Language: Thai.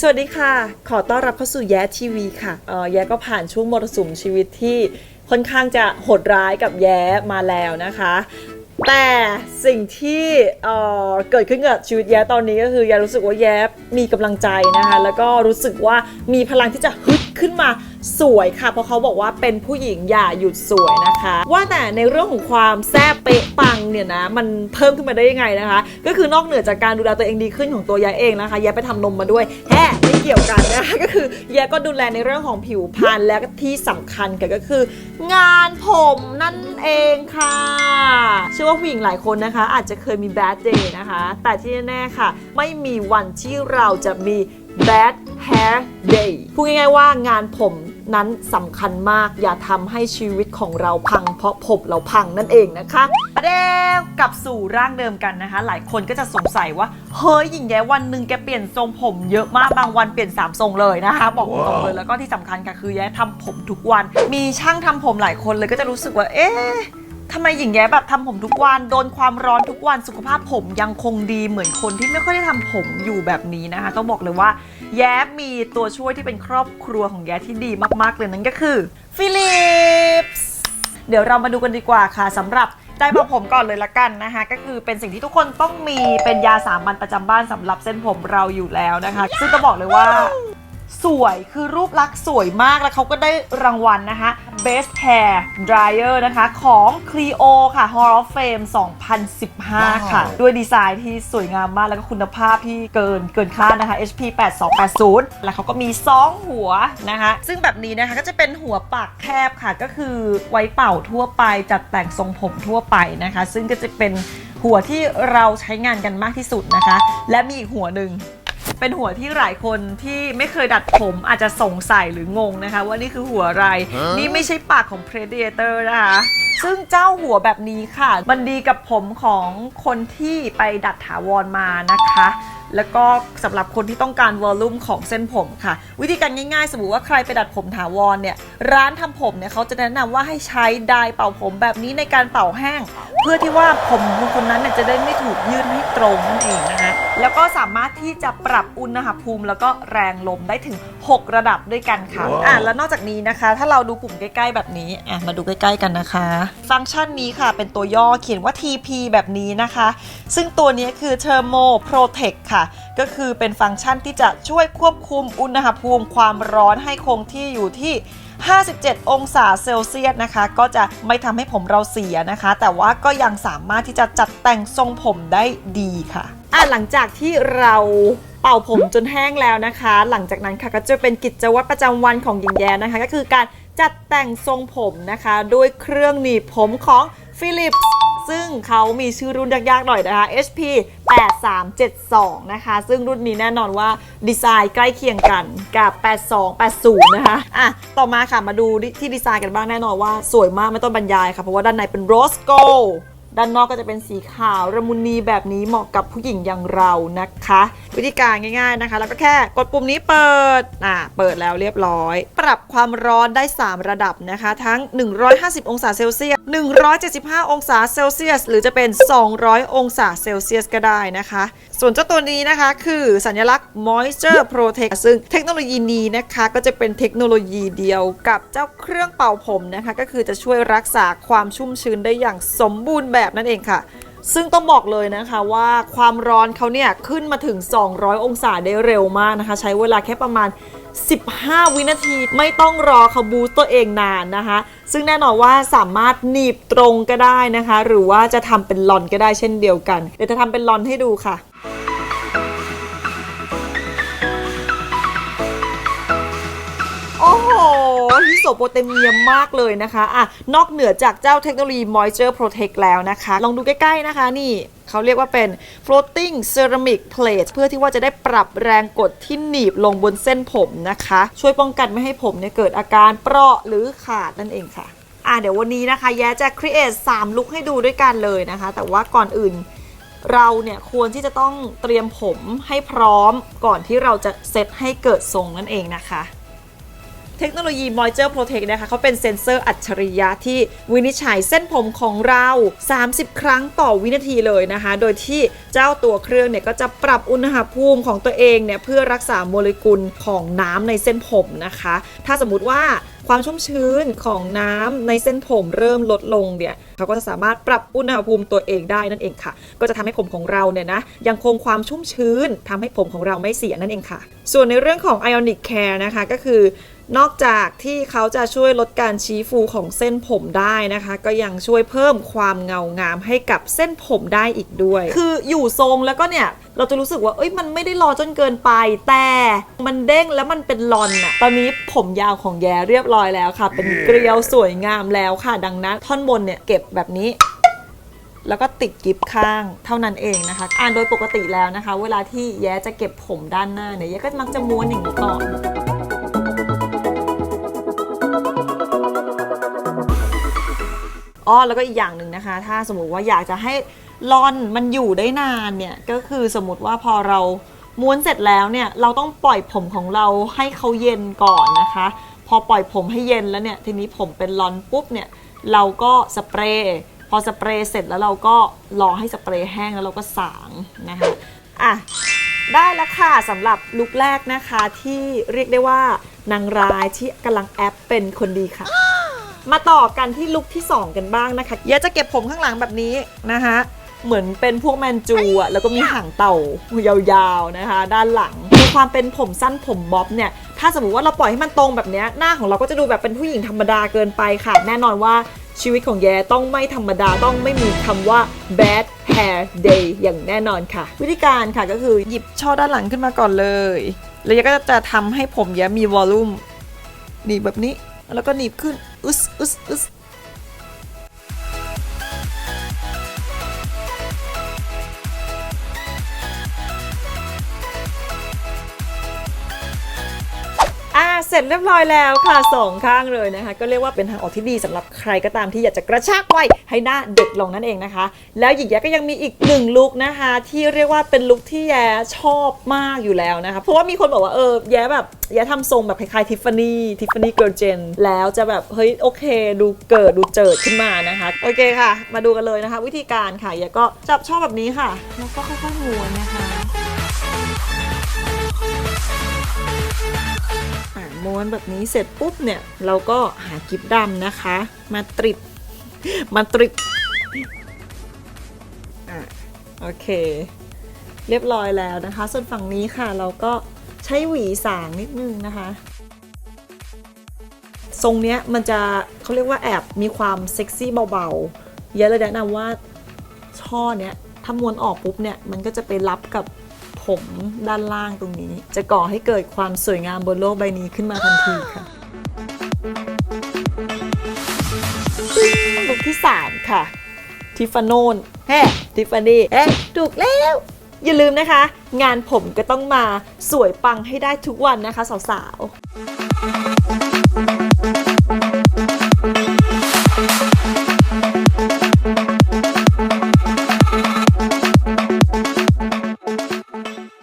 สวัสดีค่ะ ขอต้อนรับเข้าสู่แย้ทีวีค่ะเอ่อแย้ก็ผ่านช่วงมรสุมชีวิตที่ค่อนข้างจะโหดร้ายกับแย้มาแล้วนะคะ แต่สิ่งที่เอ่อเกิดขึ้นกับชีวิตแย้ตอนนี้ก็คือแย้รู้สึกว่าแย้มีกำลังใจนะคะ แล้วก็รู้สึกว่ามีพลังที่จะฮึด ขึ้นมาสวยค่ะ เพราะเขาบอกว่าเป็นผู้หญิงอย่าหยุดสวยนะคะ ว่าแต่ในเรื่องของความแซ่บเป๊ะปังเนี่ยนะ มันเพิ่มขึ้นมาได้ยังไงนะคะ ก็คือนอกเหนือจากการดูแลตัวเองดีขึ้นของตัวแย้เองนะคะแย้ไปทำนมมาด้วยแฮ่ไม่เกี่ยวกันนะคะก็คือแย้ก็ดูแลในเรื่องของผิวพรรณและก็ที่สำคัญก็คือ งานผมนั่นเองค่ะ เชื่อว่าผู้หญิงหลายคนนะคะ อาจจะเคยมี bad day นะคะ แต่ที่แน่ๆค่ะ ไม่มีวันที่เราจะมี bad hair day พูดง่ายๆว่างานผมนั้นสำคัญมากอย่าทำให้ชีวิตของเราพัง เพราะผมเราพังนั่นเองนะคะประเดวกลับสู่ร่างเดิมกันนะคะ หลายคนก็จะสงสัยว่า เฮ้ยหญิงแย้วันหนึ่งแกเปลี่ยนทรงผมเยอะมากบางวันเปลี่ยน 3 ทรงเลยนะคะ บอกตรงๆเลยแล้วก็ที่สำคัญค่ะคือแย้ทำผมทุกวัน มีช่างทำผมหลายคนเลยก็จะรู้สึกว่าเอ๊ะ ทำไมหญิงแย้แบบทำผมทุกวันโดนความร้อนทุกวันสุขภาพผมยังคงดีเหมือนคนที่ไม่ค่อยได้ทำผมอยู่แบบนี้นะคะ ต้องบอกเลยว่า แย้มีตัวช่วยที่เป็นครอบครัวของแย้ที่ดีมากๆเลยนั่นก็คือฟิลิปส์เดี๋ยวเรามาดูกันดีกว่าค่ะสำหรับใจเป่าผมก่อนเลยละกันนะคะ ก็คือเป็นสิ่งที่ทุกคนต้องมีเป็นยาสามัญประจำบ้านสำหรับเส้นผมเราอยู่แล้วนะคะ ซึ่งต้องบอกเลยว่า สวยคือรูปลักษณ์สวยมากแล้วเขาก็ได้รางวัลนะคะ Best Hair Dryer นะคะของ Clio ค่ะ Hall of Fame 2015 ค่ะ ด้วยดีไซน์ที่สวยงามมากแล้วก็คุณภาพที่เกินเกินคาดนะคะ HP 8280 แล้วเขาก็มี 2 หัวนะคะ ซึ่งแบบนี้นะคะก็จะเป็นหัวปากแคบค่ะ ก็คือไว้เป่าทั่วไปจัดแต่งทรงผมทั่วไปนะคะ ซึ่งก็จะเป็นหัวที่เราใช้งานกันมากที่สุดนะคะ และมีอีกหัวหนึ่ง เป็นหัวที่หลายคนที่ไม่เคยดัดผมอาจจะสงสัยหรืองงนะคะ ว่านี่คือหัวอะไร นี่ไม่ใช่ปากของ Predator นะคะ ซึ่งเจ้าหัวแบบนี้ค่ะ มันดีกับผมของคนที่ไปดัดถาวรมานะคะแล้วก็สำหรับคนที่ต้องการวอลลุ่มของเส้นผมค่ะ วิธีการง่ายๆ สมมติว่าใครไปดัดผมถาวรเนี่ย ร้านทำผมเนี่ยเขาจะแนะนำว่าให้ใช้ไดร์เป่าผมแบบนี้ในการเป่าแห้ง เพื่อที่ว่าผมของคนนั้นเนี่ยจะได้ไม่ถูกยืดให้ตรงนั่นเองนะคะ แล้วก็สามารถที่จะปรับอุณหภูมิ แล้วก็แรงลมได้ถึง 6 ระดับด้วยกันค่ะอะแล้วนอกจากนี้นะคะ ถ้าเราดูปุ่มใกล้ๆแบบนี้อะมาดูใกล้ๆกันนะคะ ฟังก์ชันนี้ค่ะ เป็นตัวย่อเขียนว่า TP แบบนี้นะคะ ซึ่งตัวนี้คือ Thermo Protect ค่ะ ก็คือเป็นฟังก์ชันที่จะช่วยควบคุมอุณหภูมิความร้อนให้คงที่อยู่ที่57 องศาเซลเซียสนะคะ ก็จะไม่ทำให้ผมเราเสียนะคะ แต่ว่าก็ยังสามารถที่จะจัดแต่งทรงผมได้ดีค่ะ อะหลังจากที่เราเป่าผมจนแห้งแล้วนะคะ หลังจากนั้นค่ะก็จะเป็นกิจวัตรประจำวันของหญิงแย้นะคะ ก็คือการจัดแต่งทรงผมนะคะ ด้วยเครื่องหนีบผมของ Philips ซึ่งเขามีชื่อรุ่นยากๆหน่อยนะคะ HP 8372 นะคะ ซึ่งรุ่นนี้แน่นอนว่าดีไซน์ใกล้เคียงกันกับ 8280 นะคะ อะ ต่อมาค่ะ มาดูที่ดีไซน์กันบ้างแน่นอนว่าสวยมากไม่ต้องบรรยายค่ะ เพราะว่าด้านในเป็นโรสโก ด้านนอกก็จะเป็นสีขาวระมุนีแบบนี้เหมาะกับผู้หญิงอย่างเรานะคะ วิธีการง่าย ๆนะคะ แล้วก็แค่กดปุ่มนี้เปิดอ่าเปิดแล้วเรียบร้อย ปรับความร้อนได้ 3 ระดับนะคะ ทั้ง 150 องศาเซลเซียส 175 องศาเซลเซียส หรือจะเป็น 200 องศาเซลเซียสก็ได้นะคะ ส่วนเจ้าตัวนี้นะคะ คือสัญลักษณ์ moisture protect ซึ่งเทคโนโลยีนี้นะคะ ก็จะเป็นเทคโนโลยีเดียวกับเจ้าเครื่องเป่าผมนะคะ ก็คือจะช่วยรักษาความชุ่มชื้นได้อย่างสมบูรณ์แบบนั่นเองค่ะ ซึ่งต้องบอกเลยนะคะว่าความร้อนเขาเนี่ยขึ้นมาถึง 200 องศาได้เร็วมากนะคะ ใช้เวลาแค่ประมาณ 15 วินาทีไม่ต้องรอเขาบูสต์ตัวเองนานนะคะ ซึ่งแน่นอนว่าสามารถหนีบตรงก็ได้นะคะ หรือว่าจะทำเป็นลอนก็ได้เช่นเดียวกัน เดี๋ยวจะทำเป็นลอนให้ดูค่ะโอ้โห สโปเตเมียมมากเลยนะคะอะนอกเหนือจากเจ้าเทคโนโลยี Moisture Protect แล้วนะคะ ลองดูใกล้ ๆ นะคะนี่เขาเรียกว่าเป็น floating ceramic plate เพื่อที่ว่าจะได้ปรับแรงกดที่หนีบลงบนเส้นผมนะคะ ช่วยป้องกันไม่ให้ผมเนี่ยเกิดอาการเปราะหรือขาดนั่นเองค่ะอะเดี๋ยววันนี้นะคะ แย้จะ create 3ลุคให้ดูด้วยกันเลยนะคะ แต่ว่าก่อนอื่นเราเนี่ยควรที่จะต้องเตรียมผมให้พร้อมก่อนที่เราจะเซตให้เกิดทรงนั่นเองนะคะ เทคโนโลยี Moisture Protect นะคะเขาเป็นเซ็นเซอร์อัจฉริยะที่วินิจฉัยเส้นผมของเรา 30 ครั้งต่อวินาทีเลยนะคะ โดยที่เจ้าตัวเครื่องเนี่ยก็จะปรับอุณหภูมิของตัวเองเนี่ยเพื่อรักษาโมเลกุลของน้ำในเส้นผมนะคะ ถ้าสมมุติว่าความชุ่มชื้นของน้ำในเส้นผมเริ่มลดลงเนี่ยเขาก็จะสามารถปรับอุณหภูมิตัวเองได้นั่นเองค่ะ ก็จะทำให้ผมของเราเนี่ยนะยังคงความชุ่มชื้นทำให้ผมของเราไม่เสียนั่นเองค่ะ ส่วนในเรื่องของ Ionic Care นะคะก็คือ นอกจากที่เขาจะช่วยลดการชี้ฟูของเส้นผมได้นะคะ ก็ยังช่วยเพิ่มความเงางามให้กับเส้นผมได้อีกด้วย คืออยู่ทรงแล้วก็เนี่ยเราจะรู้สึกว่าเอ้ยมันไม่ได้รอจนเกินไป แต่มันเด้งแล้วมันเป็นลอนอะตอนนี้ผมยาวของแย้เรียบร้อยแล้วค่ะ เป็นเกลียวสวยงามแล้วค่ะ ดังนั้นท่อนบนเนี่ยเก็บแบบนี้แล้วก็ติดกิฟข้างเท่านั้นเองนะคะ อ่านโดยปกติแล้วนะคะ เวลาที่แย้จะเก็บผมด้านหน้าเนี่ยแย้ก็มักจะม้วนอย่างนี้ก่อน อ้อแล้วก็อีกอย่างหนึ่งนะคะ ถ้าสมมติว่าอยากจะให้ลอนมันอยู่ได้นานเนี่ยก็คือสมมติว่าพอเราม้วนเสร็จแล้วเนี่ยเราต้องปล่อยผมของเราให้เขาเย็นก่อนนะคะ พอปล่อยผมให้เย็นแล้วเนี่ยทีนี้ผมเป็นลอนปุ๊บเนี่ยเราก็สเปรย์พอสเปรย์เสร็จแล้วเราก็รอให้สเปรย์แห้งแล้วเราก็สางนะคะอะได้แล้วค่ะสำหรับลุคแรกนะคะที่เรียกได้ว่านางร้ายที่กำลังแอปเป็นคนดีค่ะ มาต่อกันที่ลุคที่ 2 กันบ้างนะคะเยาจะเก็บผมข้างหลังแบบนี้นะคะเหมือนเป็นพวกแมนจูอะแล้วก็มีหางเต่ายาวๆนะคะ ด้านหลังมีความเป็นผมสั้นผมบ๊อบเนี่ย ถ้าสมมติว่าเราปล่อยให้มันตรงแบบนี้หน้าของเราก็จะดูแบบเป็นผู้หญิงธรรมดาเกินไปค่ะ แน่นอนว่าชีวิตของแยต้องไม่ธรรมดาต้องไม่มีคำว่า bad hair day อย่างแน่นอนค่ะ วิธีการค่ะก็คือหยิบช่อด้านหลังขึ้นมาก่อนเลย แล้วยก็จะทำให้ผมแยมีวอลลุ่มนีบแบบนี้ แล้วก็หนีบขึ้นอึสอึสอึส ร็จเรียบร้อยแล้วค่ะสองข้างเลยนะคะ ก็เรียกว่าเป็นทางออกที่ดีสำหรับใครก็ตามที่อยากจะกระชากไวัยให้หน้าเด็กลงนั่นเองนะคะ แล้วหญิงแย้ก็ยังมีอีกหนึ่งลุคนะคะ ที่เรียกว่าเป็นลุคที่แย้ชอบมากอยู่แล้วนะคะ เพราะว่ามีคนบอกว่าเออแย้แบบแย้ทำทรงแบบคล้ายๆทิฟฟานี่ทิฟฟานี่เกิร์ลเจนแล้วจะแบบเฮ้ยโอเค ดูเกิดดูเจิดขึ้นมานะคะ โอเคค่ะ มาดูกันเลยนะคะ วิธีการค่ะแย้ก็จับช่อแบบนี้ค่ะแล้วก็ค่อยๆม้วนนะคะ ม้วนแบบนี้เสร็จปุ๊บเนี่ย เราก็หากิบดำนะคะ มาตริดมาตริดอะโอเค เรียบร้อยแล้วนะคะ ส่วนฝั่งนี้ค่ะเราก็ใช้หวีสางนิดนึงนะคะ ทรงเนี้ยมันจะเขาเรียกว่าแอบมีความเซ็กซี่เบาๆเยอะเลยแนะนำว่าช่อเนี้ยถ้าม้วนออกปุ๊บเนี่ยมันก็จะไปรับกับ ผมด้านล่างตรงนี้ จะก่อให้เกิดความสวยงามบนโลกใบนี้ขึ้นมาทันทีค่ะลุคที่ 3 ค่ะ ทิฟฟานนแฮ่ทิฟฟานี่เอ๊ะถูกแล้ว อย่าลืมนะคะ งานผมก็ต้องมาสวยปังให้ได้ทุกวันนะคะสาวๆ